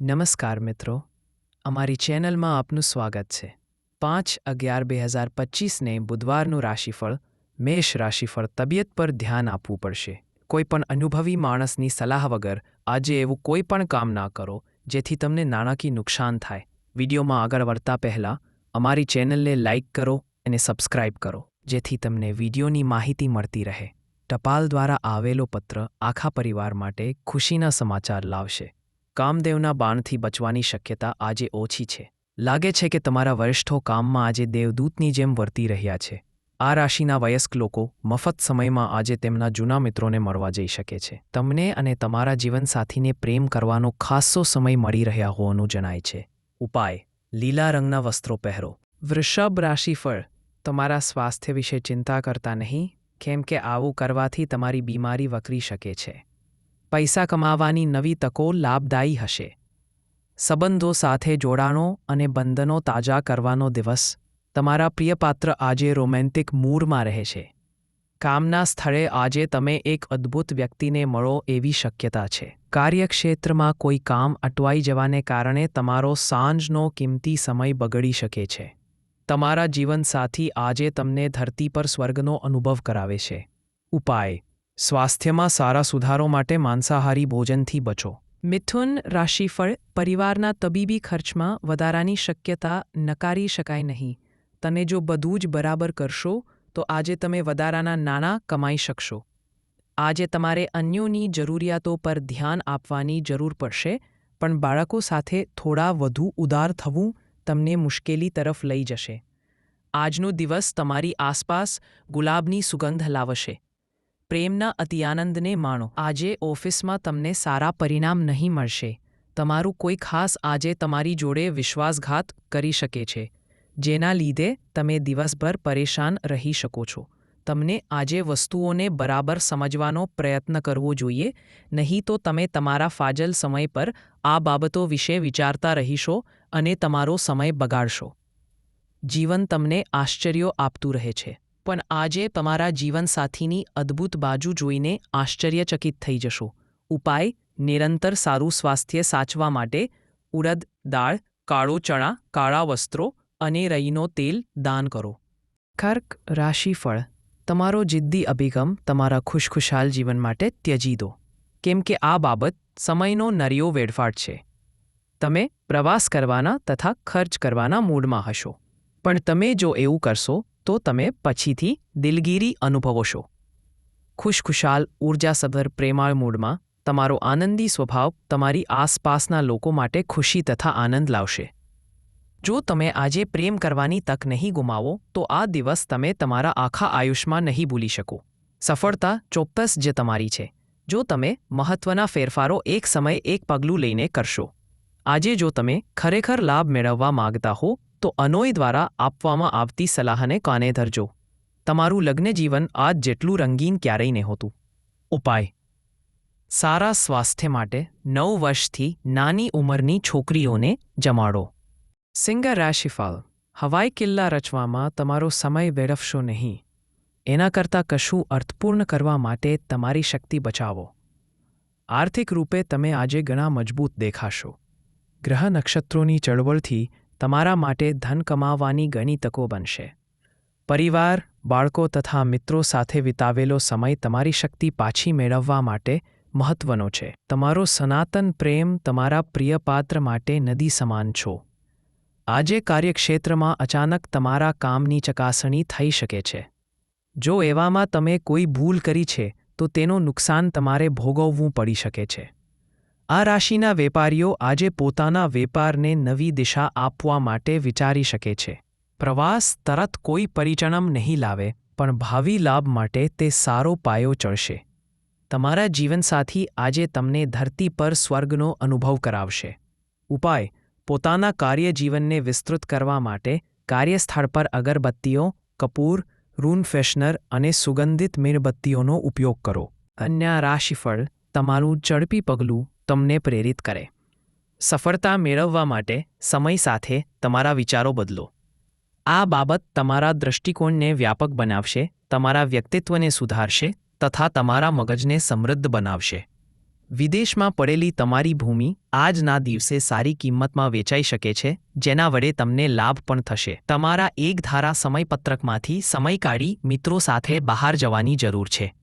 નમસ્કાર મિત્રો, અમારી ચેનલમાં આપનું સ્વાગત છે. પાંચ અગિયાર બે હજાર પચીસને બુધવારનું રાશિફળ, મેષ રાશિફળ તબિયત પર ધ્યાન આપવું પડશે. કોઈ પણ અનુભવી માણસની સલાહ વગર આજે એવું કોઈ પણ કામ ના કરો, જેથી તમને નાણાકીય નુકસાન થાય. વિડીયોમાં આગળ વધતા પહેલાં અમારી ચેનલને લાઇક કરો અને સબસ્ક્રાઇબ કરો, જેથી તમને વિડીયોની માહિતી મળતી રહે. ટપાલ દ્વારા આવેલો પત્ર આખા પરિવાર માટે ખુશીના સમાચાર લાવશે. કામદેવના બાણથી બચવાની શક્યતા આજે ઓછી છે. લાગે છે કે તમારા વરિષ્ઠો કામમાં આજે દેવદૂતની જેમ વર્તી રહ્યા છે. આ રાશિના વયસ્ક લોકો મફત સમયમાં આજે તેમના જૂના મિત્રોને મળવા જઈ શકે છે. તમને અને તમારા જીવનસાથીને પ્રેમ કરવાનો ખાસ્સો સમય મળી રહ્યા હોવાનું જણાય છે. ઉપાય. લીલા રંગના વસ્ત્રો પહેરો. વૃષભ રાશિફળ તમારા સ્વાસ્થ્ય વિશે ચિંતા કરતા નહીં, કેમ કે આવું કરવાથી તમારી બીમારી વકરી શકે છે. પૈસા કમાવાની નવી તકો લાભદાયી હશે. સંબંધો સાથે જોડાણો અને બંધનો તાજા કરવાનો દિવસ તમારા પ્રિયપાત્ર આજે રોમેન્ટિક મૂડમાં રહે છે. કામના સ્થળે આજે તમે એક અદ્ભુત વ્યક્તિને મળો એવી શક્યતા છે. કાર્યક્ષેત્રમાં કોઈ કામ અટવાઈ જવાને કારણે તમારો સાંજનો કિંમતી સમય બગડી શકે છે. તમારા જીવનસાથી આજે તમને ધરતી પર સ્વર્ગનો અનુભવ કરાવે છે. ઉપાય. સ્વાસ્થ્યમાં સારા સુધારો માટે માંસાહારી ભોજનથી બચો. મિથુન રાશિફળ પરિવારના તબીબી ખર્ચમાં વધારાની શક્યતા નકારી શકાય નહીં. તને જો બધું જ બરાબર કરશો, તો આજે તમે વધારાના નાણાં કમાઈ શકશો. આજે તમારે અન્યોની જરૂરિયાતો પર ધ્યાન આપવાની જરૂર પડશે, પણ બાળકો સાથે થોડા વધુ ઉદાર થવું તમને મુશ્કેલી તરફ લઈ જશે. આજનો દિવસ તમારી આસપાસ ગુલાબની સુગંધ લાવશે. પ્રેમના અતિઆનંદને માણો. આજે ઓફિસમાં તમને સારા પરિણામ નહીં મળશે. તમારું કોઈ ખાસ આજે તમારી જોડે વિશ્વાસઘાત કરી શકે છે. જેના લીધે તમે દિવસભર પરેશાન રહી શકો છો. તમને આજે વસ્તુઓને બરાબર સમજવાનો પ્રયત્ન કરવો જોઈએ, નહીં તો તમે તમારા ફાજલ સમય પર આ બાબતો વિશે વિચારતા રહીશો અને તમારો સમય બગાડશો. જીવન તમને આશ્ચર્યો આપતું રહે છે. પણ આજે તમારા જીવનસાથીની અદ્ભુત બાજુ જોઈને આશ્ચર્યચકિત થઈ જશો. ઉપાય, નિરંતર સારું સ્વાસ્થ્ય સાચવા માટે ઉડદ દાળ, કાળો ચણા, કાળા વસ્ત્રો અને રઈનો તેલ દાન કરો. કર્ક, રાશિફળ. તમારો જિદ્દી અભિગમ તમારા ખુશખુશાલ જીવન માટે ત્યજી દો. કેમ કે આ બાબત સમયનો નરિયો વેડફાટ છે. તમે પ્રવાસ કરવાના તથા ખર્ચ કરવાના મૂડમાં હશો. પણ તમે જો એવું કરશો તો તમે પછીથી દિલગીરી અનુભવશો. ખુશખુશાલ, ઉર્જાસભર, પ્રેમાળ મૂડમાં તમારો આનંદી સ્વભાવ તમારી આસપાસના લોકો માટે ખુશી તથા આનંદ લાવશે. જો તમે આજે પ્રેમ કરવાની તક નહીં ગુમાવો, તો આ દિવસ તમે તમારા આખા આયુષમાં નહીં ભૂલી શકો. સફળતા ચોક્કસ જે તમારી છે. જો તમે મહત્વના ફેરફારો એક સમયે એક પગલું લઈને કરશો. આજે જો તમે ખરેખર લાભ મેળવવા માગતા હો તો અનોય દ્વારા આપવામાં આવતી સલાહને કાને ધરજો. તમારું લગ્ન જીવન આજ જેટલું રંગીન ક્યારેય નહોતું. ઉપાય. સારા સ્વાસ્થ્ય માટે નવ વર્ષથી નાની ઉંમરની છોકરીઓને જમાડો. સિંગર રાશિફાલ. હવાઈ કિલ્લા રચવામાં તમારો સમય વેડફશો નહીં. એના કરતાં કશું અર્થપૂર્ણ કરવા માટે તમારી શક્તિ બચાવો. આર્થિક રૂપે તમે આજે ઘણા મજબૂત દેખાશો. ગ્રહ નક્ષત્રોની ચળવળથી તમારા માટે ધન કમાવાની ઘણી તકો બનશે. પરિવાર, બાળકો તથા મિત્રો સાથે વિતાવેલો સમય તમારી શક્તિ પાછી મેળવવા માટે મહત્વનો છે. તમારો સનાતન પ્રેમ તમારા પ્રિય પાત્ર માટે નદી સમાન છો. આજે કાર્યક્ષેત્રમાં અચાનક તમારા કામની ચકાસણી થઈ શકે છે. જો એવામાં તમે કોઈ ભૂલ કરી છે, તો તેનું નુકસાન તમારે ભોગવવું પડી શકે છે. આ રાશિના વેપારીઓ આજે પોતાના વેપારને નવી દિશા આપવા માટે વિચારી શકે છે. પ્રવાસ તરત કોઈ પરિચણમ નહીં લાવે, પણ ભાવિ લાભ માટે તે સારો પાયો ચડશે. તમારા જીવનસાથી આજે તમને ધરતી પર સ્વર્ગનો અનુભવ કરાવશે. ઉપાય, પોતાના કાર્યજીવનને વિસ્તૃત કરવા માટે કાર્યસ્થળ પર અગરબત્તીઓ, કપૂર, રૂન ફ્રેશનર અને સુગંધિત મીણબત્તીઓનો ઉપયોગ કરો. અન્ય રાશિફળ, તમારું ઝડપી પગલું તમને પ્રેરિત કરે. સફળતા મેળવવા માટે સમય સાથે તમારા વિચારો બદલો. આ બાબત તમારા દૃષ્ટિકોણને વ્યાપક બનાવશે, તમારા વ્યક્તિત્વને સુધારશે તથા તમારા મગજને સમૃદ્ધ બનાવશે. વિદેશમાં પડેલી તમારી ભૂમિ આજના દિવસે સારી કિંમતમાં વેચાઈ શકે છે, જેના વડે તમને લાભ પણ થશે. તમારા એક ધારા સમયપત્રકમાંથી સમય કાઢી મિત્રો સાથે બહાર જવાની જરૂર છે.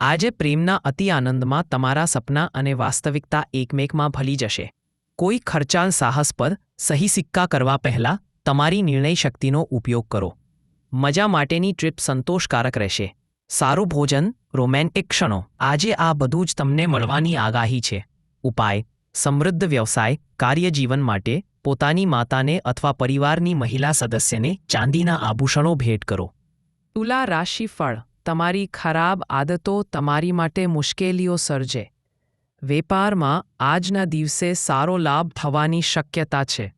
આજે પ્રેમના અતિ આનંદમાં તમારા સપના અને વાસ્તવિકતા એકમેકમાં ભલી જશે. કોઈ ખર્ચાળ સાહસ પર સહી સિક્કા કરવા પહેલાં તમારી નિર્ણય શક્તિનો ઉપયોગ કરો. મજા માટેની ટ્રીપ સંતોષકારક રહેશે. સારું ભોજન, રોમેન્ટિક ક્ષણો, આજે આ બધું જ તમને મળવાની આગાહી છે. ઉપાય, સમૃદ્ધ વ્યવસાય કાર્યજીવન માટે પોતાની માતાને અથવા પરિવારની મહિલા સદસ્યને ચાંદીના આભૂષણો ભેટ કરો. તુલા રાશિફળ તમારી ખરાબ આદતો તમારી માટે મુશ્કેલીઓ સર્જે. વેપારમાં આજના દિવસે સારો લાભ થવાની શક્યતા છે.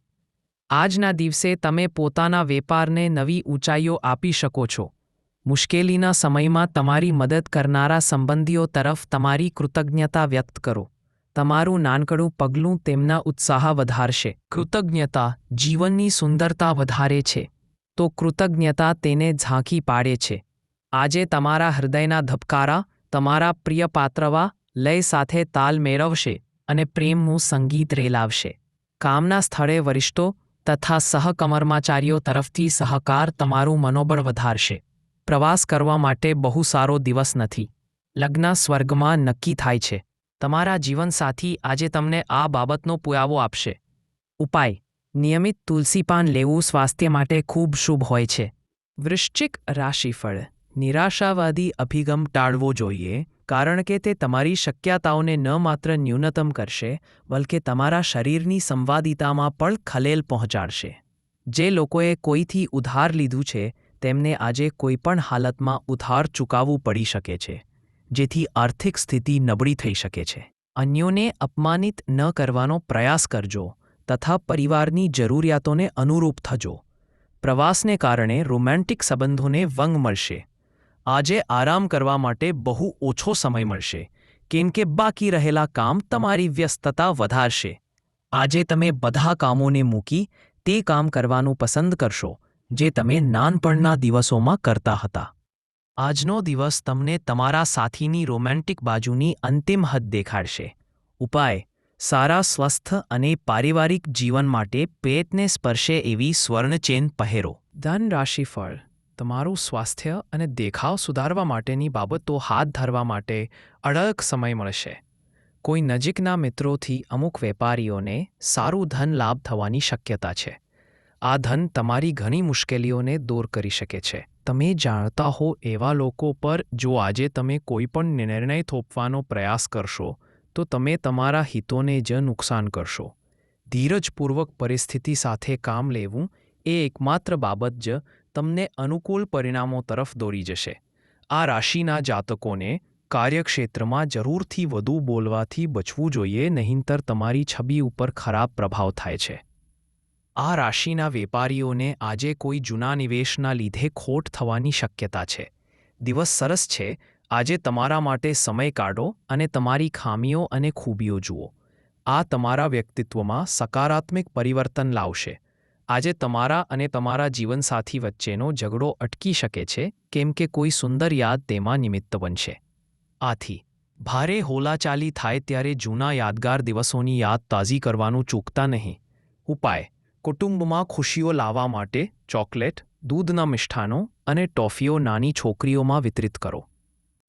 આજના દિવસે તમે પોતાના વેપારને નવી ઊંચાઈઓ આપી શકો છો. મુશ્કેલીના સમયમાં તમારી મદદ કરનારા સંબંધીઓ તરફ તમારી કૃતજ્ઞતા વ્યક્ત કરો. તમારું નાનકડું પગલું તેમના ઉત્સાહ વધારશે. કૃતજ્ઞતા જીવનની સુંદરતા વધારે છે. તો કૃતજ્ઞતા તેને ઝાંખી પાડે છે. આજે તમારા હૃદયના ધબકારા, તમારા પ્રિય પાત્રવા લય સાથે તાલ મેળવશે અને પ્રેમનું સંગીત રેલાવશે. કામના સ્થળે વરિષ્ઠો તથા સહકર્મચારીઓ તરફથી સહકાર તમારું મનોબળ વધારશે. પ્રવાસ કરવા માટે બહુ સારો દિવસ નથી. લગ્ન સ્વર્ગમાં નક્કી થાય છે. તમારા જીવનસાથી આજે તમને આ બાબતનો પુરાવો આપશે. ઉપાય. નિયમિત તુલસીપાન લેવું સ્વાસ્થ્ય માટે ખૂબ શુભ હોય છે. વૃશ્ચિક રાશિફળ. નિરાશાવાદી અભિગમ ટાળવો જોઈએ, કારણ કે તે તમારી શક્યતાઓને ન માત્ર ન્યૂનતમ કરશે, બલકે તમારા શરીરની સંવાદિતામાં પણ ખલેલ પહોંચાડશે. જે લોકોએ કોઈથી ઉધાર લીધું છે, તેમને આજે કોઈપણ હાલતમાં ઉધાર ચૂકવવું પડી શકે છે, જેથી આર્થિક સ્થિતિ નબળી થઈ શકે છે. અન્યોને અપમાનિત ન કરવાનો પ્રયાસ કરજો, તથા પરિવારની જરૂરિયાતોને અનુરૂપ થજો. પ્રવાસને કારણે રોમેન્ટિક સંબંધોને વંગ મળશે. આજે આરામ કરવા માટે બહુ ઓછો સમય મળશે, કેમ કે બાકી રહેલા કામ તમારી વ્યસ્તતા વધારશે. આજે તમે બધા કામોને મૂકી તે કામ કરવાનું પસંદ કરશો, જે તમે નાનપણના દિવસોમાં કરતા હતા. આજનો દિવસ તમને તમારા સાથીની રોમેન્ટિક બાજુની અંતિમ હદ દેખાડશે. ઉપાય, સારા, સ્વસ્થ અને પારિવારિક જીવન માટે પેટને સ્પર્શે એવી સ્વર્ણચેન પહેરો. ધન રાશિફળ તમારું સ્વાસ્થ્ય અને દેખાવ સુધારવા માટેની બાબતો હાથ ધરવા માટે અડગ સમય મળશે. કોઈ નજીકના મિત્રોથી અમુક વેપારીઓને સારું ધન લાભ થવાની શક્યતા છે. આ ધન તમારી ઘણી મુશ્કેલીઓને દૂર કરી શકે છે. તમે જાણતા હો એવા લોકો પર જો આજે તમે કોઈ પણ નિર્ણય થોપવાનો પ્રયાસ કરશો, તો તમે તમારા હિતોને જ નુકસાન કરશો. ધીરજપૂર્વક પરિસ્થિતિ સાથે કામ લેવું એ એકમાત્ર બાબત જ તમને અનુકૂળ પરિણામો તરફ દોરી જશે. આ રાશિના જાતકોને કાર્યક્ષેત્રમાં જરૂરથી વધુ બોલવાથી બચવું જોઈએ, નહીંતર તમારી છબી ઉપર ખરાબ પ્રભાવ થાય છે. આ રાશિના વેપારીઓને આજે કોઈ જૂના નિવેશના લીધે ખોટ થવાની શક્યતા છે. દિવસ સરસ છે, આજે તમારા માટે સમય કાઢો અને તમારી ખામીઓ અને ખૂબીઓ જુઓ. આ તમારા વ્યક્તિત્વમાં સકારાત્મક પરિવર્તન લાવશે. આજે તમારા અને તમારા જીવનસાથી વચ્ચેનો ઝઘડો અટકી શકે છે, કેમ કે કોઈ સુંદર યાદ તેમાં નિમિત્ત બનશે. આથી, ભારે હોલાચાલી થાય ત્યારે જૂના યાદગાર દિવસોની યાદ તાજી કરવાનું ચૂકતા નહીં. ઉપાય, કુટુંબમાં ખુશીઓ લાવવા માટે ચોકલેટ, દૂધના મિષ્ઠાનો અને ટોફીઓ નાની છોકરીઓમાં વિતરિત કરો.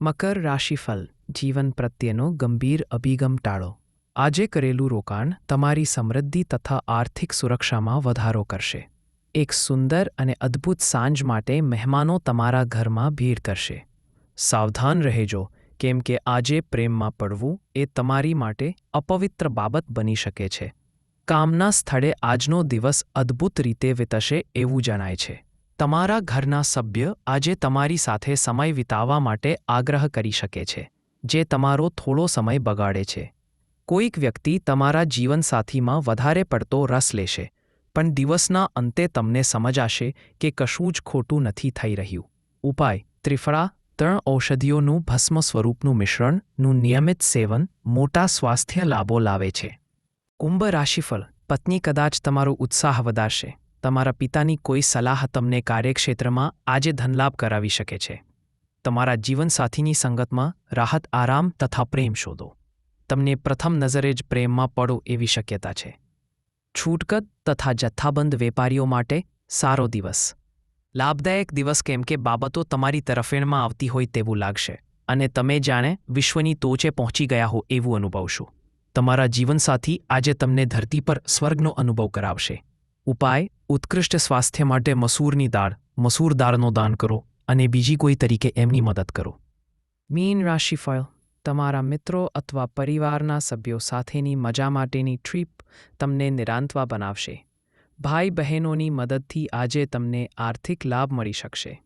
મકર રાશિફલ જીવન પ્રત્યેનો ગંભીર અભિગમ ટાળો. આજે કરેલું રોકાણ તમારી સમૃદ્ધિ તથા આર્થિક સુરક્ષામાં વધારો કરશે. એક સુંદર અને અદ્ભુત સાંજ માટે મહેમાનો તમારા ઘરમાં ભીડ કરશે. સાવધાન રહેજો, કેમ કે આજે પ્રેમમાં પડવું એ તમારી માટે અપવિત્ર બાબત બની શકે છે. કામના સ્થળે આજનો દિવસ અદ્ભુત રીતે વિતશે એવું જણાય છે. તમારા ઘરના સભ્ય આજે તમારી સાથે સમય વિતાવવા માટે આગ્રહ કરી શકે છે, જે તમારો થોડો સમય બગાડે છે. કોઈક વ્યક્તિ તમારા જીવનસાથીમાં વધારે પડતો રસ લેશે, પણ દિવસના અંતે તમને સમજાશે કે કશું જ ખોટું નથી થઈ રહ્યું. ઉપાય, ત્રિફળા ત્રણ ઔષધિઓનું ભસ્મ સ્વરૂપનું મિશ્રણનું નિયમિત સેવન, મોટા સ્વાસ્થ્ય લાભો લાવે છે. કુંભ રાશિફળ, પત્ની કદાચ તમારો ઉત્સાહ વધારશે. તમારા પિતાની કોઈ સલાહ તમને કાર્યક્ષેત્રમાં આજે ધનલાભ કરાવી શકે છે. તમારા જીવનસાથીની સંગતમાં રાહત, આરામ તથા પ્રેમ શોધો. તમને પ્રથમ નજરે જ પ્રેમમાં પડો એવી શક્યતા છે. છૂટકત તથા જથ્થાબંધ વેપારીઓ માટે સારો દિવસ. લાભદાયક દિવસ કેમ કે બાબતો તમારી તરફેણમાં આવતી હોય તેવું લાગશે અને તમે જાણે વિશ્વની ટોચે પહોંચી ગયા હો એવું અનુભવશો. તમારા જીવનસાથી આજે તમને ધરતી પર સ્વર્ગનો અનુભવ કરાવશે. ઉપાય, ઉત્કૃષ્ટ સ્વાસ્થ્ય માટે મસૂરની દાળ, મસૂર દાળનો દાન કરો અને બીજી કોઈ તરીકે એમની મદદ કરો. મીન રાશિફળ તમારા મિત્રો અથવા પરિવારના સભ્યો સાથેની મજા માટેની ટ્રીપ તમને નિરાંતવા બનાવશે. ભાઈ બહેનોની મદદથી આજે તમને આર્થિક લાભ મળી શકશે.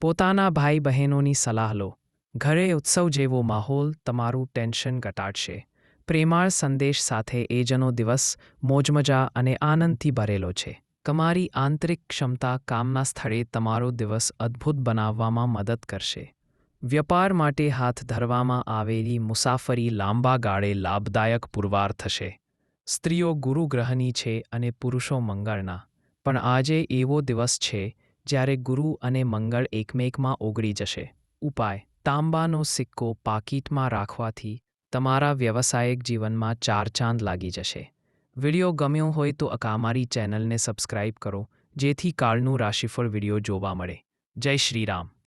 પોતાના ભાઈ બહેનોની સલાહ લો. ઘરે ઉત્સવ જેવો માહોલ તમારું ટેન્શન ઘટાડશે. પ્રેમાળ સંદેશ સાથે એજનો દિવસ મોજમજા અને આનંદથી ભરેલો છે. તમારી આંતરિક ક્ષમતા કામના સ્થળે તમારો દિવસ અદ્ભુત બનાવવામાં મદદ કરશે. વ્યાપાર માટે હાથ ધરવામાં આવેલી મુસાફરી લાંબા ગાળે લાભદાયક પુરવાર થશે. સ્ત્રીઓ ગુરુગ્રહની છે અને પુરુષો મંગળના. પણ આજે એવો દિવસ છે જ્યારે ગુરુ અને મંગળ એકમેકમાં ઓગળી જશે. ઉપાય, તાંબાનો સિક્કો પાકીટમાં રાખવાથી તમારા વ્યવસાયિક જીવનમાં ચાર ચાંદ લાગી જશે. વિડિયો ગમ્યો હોય તો અમારી ચેનલને સબસ્ક્રાઇબ કરો, જેથી કાળનું રાશિફળ વિડિયો જોવા મળે. જય શ્રી રામ.